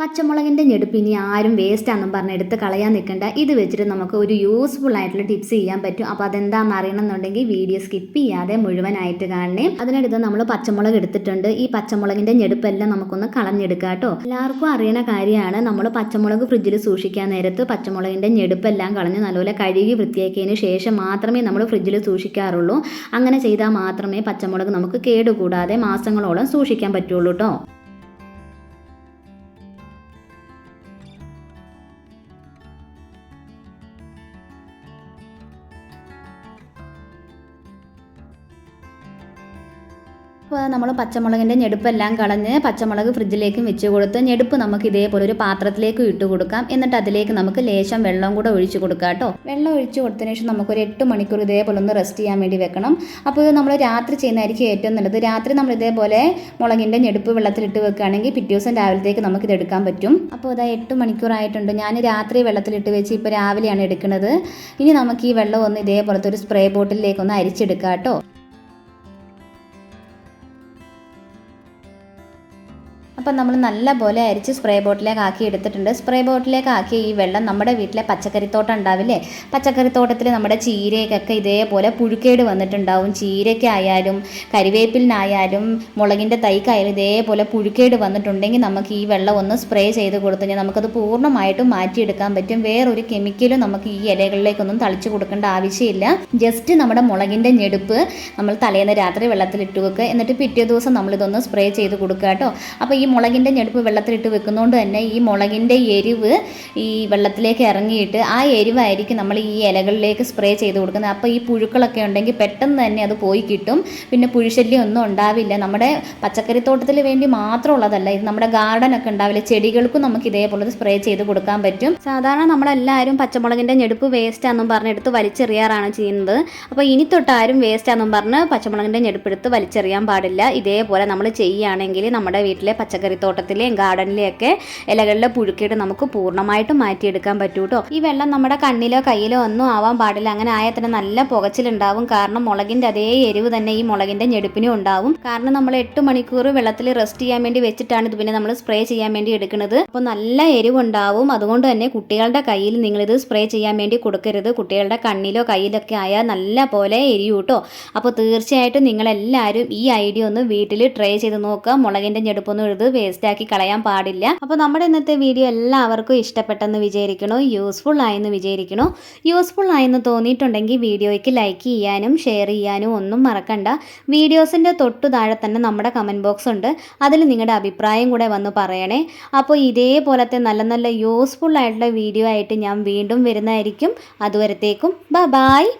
പച്ചമുളകിന്റെ ഞെടുപ്പ് ഇനി ആരും വേസ്റ്റ് ആണെന്ന് പറഞ്ഞ് എടുത്ത് കളയാൻ നിൽക്കണ്ട. ഇത് വെച്ചിട്ട് നമുക്ക് ഒരു യൂസ്ഫുൾ ആയിട്ടുള്ള ടിപ്സ് ചെയ്യാൻ പറ്റും. അപ്പോൾ അതെന്താണെന്ന് അറിയണമെന്നുണ്ടെങ്കിൽ വീഡിയോ സ്കിപ്പ് ചെയ്യാതെ മുഴുവനായിട്ട് കാണണേ. അതിനടുത്ത് നമ്മൾ പച്ചമുളക് എടുത്തിട്ടുണ്ട്. ഈ പച്ചമുളകിന്റെ ഞെടുപ്പെല്ലാം നമുക്കൊന്ന് കളഞ്ഞെടുക്കാം കേട്ടോ. എല്ലാവർക്കും അറിയണ കാര്യമാണ്. നമ്മൾ പച്ചമുളക് ഫ്രിഡ്ജിൽ സൂക്ഷിക്കാൻ നേരത്ത് പച്ചമുളകിന്റെ ഞെടുപ്പെല്ലാം കളഞ്ഞ് നല്ലപോലെ കഴുകി വൃത്തിയാക്കിയതിന് ശേഷം മാത്രമേ നമ്മൾ ഫ്രിഡ്ജിൽ സൂക്ഷിക്കാറുള്ളൂ. അങ്ങനെ ചെയ്താൽ മാത്രമേ പച്ചമുളക് നമുക്ക് കേടുകൂടാതെ മാസങ്ങളോളം സൂക്ഷിക്കാൻ പറ്റുള്ളൂ കേട്ടോ. അപ്പോൾ നമ്മൾ പച്ചമുളകിന്റെ ഞെടുപ്പെല്ലാം കളഞ്ഞ് പച്ചമുളക് ഫ്രിഡ്ജിലേക്കും വെച്ച് കൊടുത്ത് ഞെടുപ്പ് നമുക്ക് ഇതേപോലെ ഒരു പാത്രത്തിലേക്ക് ഇട്ട് കൊടുക്കാം. എന്നിട്ട് അതിലേക്ക് നമുക്ക് ലേശം വെള്ളം കൂടെ ഒഴിച്ച് കൊടുക്കാം കേട്ടോ. വെള്ളം ഒഴിച്ച് കൊടുത്തതിന് ശേഷം നമുക്കൊരു എട്ട് മണിക്കൂർ ഇതേപോലെ ഒന്ന് റെസ്റ്റ് ചെയ്യാൻ വേണ്ടി വെക്കണം. അപ്പോൾ നമ്മൾ രാത്രി ചെയ്യുന്നതായിരിക്കും ഏറ്റവും നല്ലത്. രാത്രി നമ്മൾ ഇതേപോലെ മുളകിന്റെ ഞെടുപ്പ് വെള്ളത്തിലിട്ട് വെക്കുകയാണെങ്കിൽ പിറ്റേ ദിവസം രാവിലത്തേക്ക് ഇത് എടുക്കാൻ പറ്റും. അപ്പോൾ ഇതാ എട്ട് മണിക്കൂറായിട്ടുണ്ട് ഞാൻ രാത്രി വെള്ളത്തിലിട്ട് വെച്ച് ഇപ്പോൾ രാവിലെയാണ് എടുക്കുന്നത്. ഇനി നമുക്ക് ഈ വെള്ളം ഒന്ന് ഇതേപോലത്തെ ഒരു സ്പ്രേ ബോട്ടിലേക്ക് ഒന്ന് അരിച്ചെടുക്കാം കേട്ടോ. അപ്പം നമ്മൾ നല്ല പോലെ അരിച്ച് സ്പ്രേ ബോട്ടിലേക്ക് ആക്കി എടുത്തിട്ടുണ്ട്. സ്പ്രേ ബോട്ടിലേക്ക് ആക്കി ഈ വെള്ളം നമ്മുടെ വീട്ടിലെ പച്ചക്കറിത്തോട്ടം ഉണ്ടാവില്ലേ? പച്ചക്കറിത്തോട്ടത്തിൽ നമ്മുടെ ചീരയ്ക്കൊക്കെ ഇതേപോലെ പുഴുക്കേട് വന്നിട്ടുണ്ടാവും. ചീരയ്ക്കായാലും കരിവേപ്പിലിനായാലും മുളകിന്റെ തൈക്കായാലും ഇതേപോലെ പുഴുക്കേട് വന്നിട്ടുണ്ടെങ്കിൽ നമുക്ക് ഈ വെള്ളം ഒന്ന് സ്പ്രേ ചെയ്ത് കൊടുത്തു കഴിഞ്ഞാൽ നമുക്കത് പൂർണമായിട്ടും മാറ്റിയെടുക്കാൻ പറ്റും. വേറൊരു കെമിക്കലും നമുക്ക് ഈ ഇലകളിലേക്കൊന്നും തളിച്ചു കൊടുക്കേണ്ട ആവശ്യമില്ല. ജസ്റ്റ് നമ്മുടെ മുളകിന്റെ ഞെടുപ്പ് നമ്മൾ തലേന്ന് രാത്രി വെള്ളത്തിൽ വെള്ളത്തിലിട്ട് വെക്കുക. എന്നിട്ട് പിറ്റേ ദിവസം നമ്മളിതൊന്ന് സ്പ്രേ ചെയ്ത് കൊടുക്കുക കേട്ടോ. അപ്പോൾ ഈ മുളകിന്റെ ഞെടുപ്പ് വെള്ളത്തിലിട്ട് വെക്കുന്നതുകൊണ്ട് തന്നെ ഈ മുളകിന്റെ എരിവ് ഈ വെള്ളത്തിലേക്ക് ഇറങ്ങിയിട്ട് ആ എരിവായിരിക്കും നമ്മൾ ഈ ഇലകളിലേക്ക് സ്പ്രേ ചെയ്ത് കൊടുക്കുന്നത്. അപ്പോൾ ഈ പുഴുക്കളൊക്കെ ഉണ്ടെങ്കിൽ പെട്ടെന്ന് തന്നെ അത് പോയി കിട്ടും. പിന്നെ പുഴുശല്യം ഒന്നും ഉണ്ടാവില്ല. നമ്മുടെ പച്ചക്കറി തോട്ടത്തിൽ വേണ്ടി മാത്രമുള്ളതല്ല ഇത് നമ്മുടെ ഗാർഡൻ ഒക്കെ ഉണ്ടാവില്ല. ചെടികൾക്കും നമുക്ക് ഇതേപോലെ സ്പ്രേ ചെയ്ത് കൊടുക്കാൻ പറ്റും. സാധാരണ നമ്മളെല്ലാവരും പച്ചമുളകിന്റെ ഞെടുപ്പ് വേസ്റ്റ് ആണെന്നും പറഞ്ഞെടുത്ത് വലിച്ചെറിയാറാണ് ചെയ്യുന്നത്. അപ്പോൾ ഇനി തൊട്ടാരും വേസ്റ്റ് ആണെന്നും പറഞ്ഞ് പച്ചമുളകിന്റെ ഞെടുപ്പെടുത്ത് വലിച്ചെറിയാൻ പാടില്ല. ഇതേപോലെ നമ്മൾ ചെയ്യുകയാണെങ്കിൽ നമ്മുടെ വീട്ടിലെ പച്ചക്കറിത്തോട്ടത്തിലെയും ഗാർഡനിലെയൊക്കെ ഇലകളിലെ പുഴുക്കിയിട്ട് നമുക്ക് പൂർണമായിട്ടും മാറ്റിയെടുക്കാൻ പറ്റൂ കേട്ടോ ഈ വെള്ളം നമ്മുടെ കണ്ണിലോ കയ്യിലോ ഒന്നും ആവാൻ പാടില്ല. അങ്ങനെ ആയാൽ തന്നെ നല്ല പുകച്ചിലുണ്ടാവും. കാരണം മുളകിന്റെ അതേ എരിവ് തന്നെ ഈ മുളകിന്റെ ഞെടുപ്പിനും ഉണ്ടാവും. കാരണം നമ്മൾ എട്ട് മണിക്കൂർ വെള്ളത്തിൽ റെസ്റ്റ് ചെയ്യാൻ വേണ്ടി വെച്ചിട്ടാണ് ഇത് പിന്നെ നമ്മൾ സ്പ്രേ ചെയ്യാൻ വേണ്ടി എടുക്കുന്നത്. അപ്പോൾ നല്ല എരിവുണ്ടാവും. അതുകൊണ്ട് തന്നെ കുട്ടികളുടെ കയ്യിൽ ഇത് സ്പ്രേ ചെയ്യാൻ വേണ്ടി കൊടുക്കരുത്. കുട്ടികളുടെ കണ്ണിലോ കയ്യിലൊക്കെ ആയാൽ നല്ല പോലെ എരിയും കേട്ടോ അപ്പോൾ തീർച്ചയായിട്ടും നിങ്ങളെല്ലാവരും ഈ ഐഡിയ ഒന്ന് വീട്ടിൽ ട്രൈ ചെയ്ത് നോക്കുക. മുളകിന്റെ ഞെടുപ്പൊന്നും ഇത് വേസ്റ്റാക്കി കളയാൻ പാടില്ല. അപ്പോൾ നമ്മുടെ ഇന്നത്തെ വീഡിയോ എല്ലാവർക്കും ഇഷ്ടപ്പെട്ടെന്ന് വിചാരിക്കണോ യൂസ്ഫുൾ ആയെന്ന് വിചാരിക്കണോ യൂസ്ഫുൾ ആയെന്ന് തോന്നിയിട്ടുണ്ടെങ്കിൽ വീഡിയോയ്ക്ക് ലൈക്ക് ചെയ്യാനും ഷെയർ ചെയ്യാനും ഒന്നും മറക്കണ്ട. വീഡിയോസിന്റെ തൊട്ടു താഴെ തന്നെ നമ്മുടെ കമന്റ് ബോക്സ് ഉണ്ട്. അതിൽ നിങ്ങളുടെ അഭിപ്രായം കൂടെ വന്ന് പറയണേ. അപ്പോൾ ഇതേപോലത്തെ നല്ല നല്ല യൂസ്ഫുൾ ആയിട്ടുള്ള വീഡിയോ ആയിട്ട് ഞാൻ വീണ്ടും വരുന്നതായിരിക്കും. അതുവരത്തേക്കും ബ ബായ്